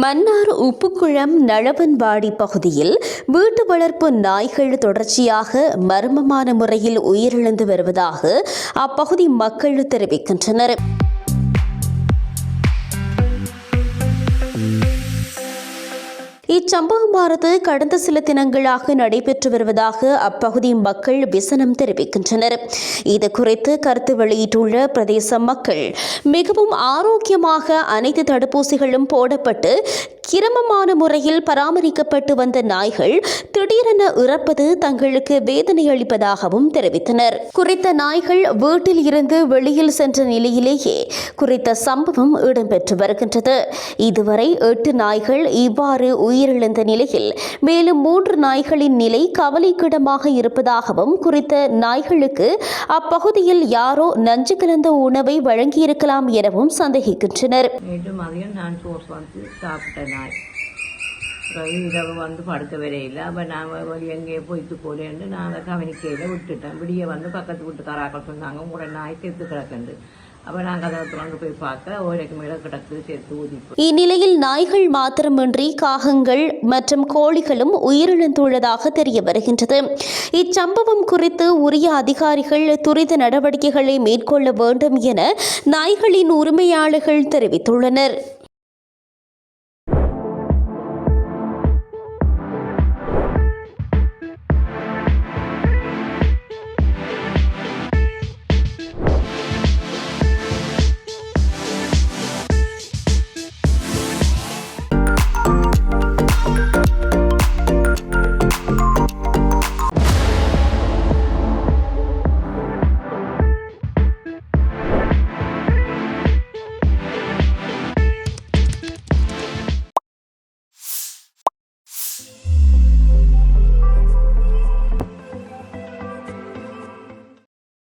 மன்னார் உப்புக்குளம் நளவன்வாடி பகுதியில் வீட்டு வளர்ப்பு நாய்கள் தொடர்ச்சியாக மர்மமான முறையில் உயிரிழந்து வருவதாக அப்பகுதி மக்கள் தெரிவிக்கின்றனர். இச்சம்பவமானது கடந்த சில தினங்களாக நடைபெற்று வருவதாக அப்பகுதி மக்கள் விசனம் தெரிவிக்கின்றனர். இது குறித்து கருத்து வெளியிட்டுள்ள பிரதேச மக்கள் மிகவும் ஆரோக்கியமாக அனைத்து தடுப்பூசிகளும் போடப்பட்டு கிரமமான முறையில் பராமரிக்கப்பட்டு வந்த நாய்கள் திடீரென இறப்பது தங்களுக்கு வேதனை அளிப்பதாகவும் தெரிவித்தனர். குறித்த நாய்கள் வீட்டில் இருந்து வெளியில் சென்ற நிலையிலேயே குறித்த சம்பவம் இடம்பெற்று வருகின்றது. இதுவரை எட்டு நாய்கள் இவ்வாறு உயிர் உயிரிழந்த நிலையில் மேலும் மூன்று நாய்களின் நிலை கவலைக்கிடமாக இருப்பதாகவும் குறித்த நாய்களுக்கு அப்பகுதியில் யாரோ நஞ்சு கலந்த உணவை வழங்கியிருக்கலாம் எனவும் சந்தேகிக்கின்றனர். இரவு வந்து படுக்க வரையில அப்போ நான் வெளியே எங்கேயே போய்த்து போலேன்னு நான் அதை கவனிக்கையில் விட்டுட்டேன் விடிய வந்து பக்கத்து வீட்டுக்காராக்கள் சொன்னாங்க உங்களோட நாய் செத்து கிடக்குண்டு அப்போ நாங்கள் அதை திறந்து போய் பார்க்க ஓரைக்கு மேலே கிடக்கு செத்து ஊதி இந்நிலையில் நாய்கள் மாத்திரமின்றி காகங்கள் மற்றும் கோழிகளும் உயிரிழந்துள்ளதாக தெரிய வருகின்றது இச்சம்பவம் குறித்து உரிய அதிகாரிகள் துரித நடவடிக்கைகளை மேற்கொள்ள வேண்டும் என நாய்களின் உரிமையாளர்கள் தெரிவித்துள்ளனர்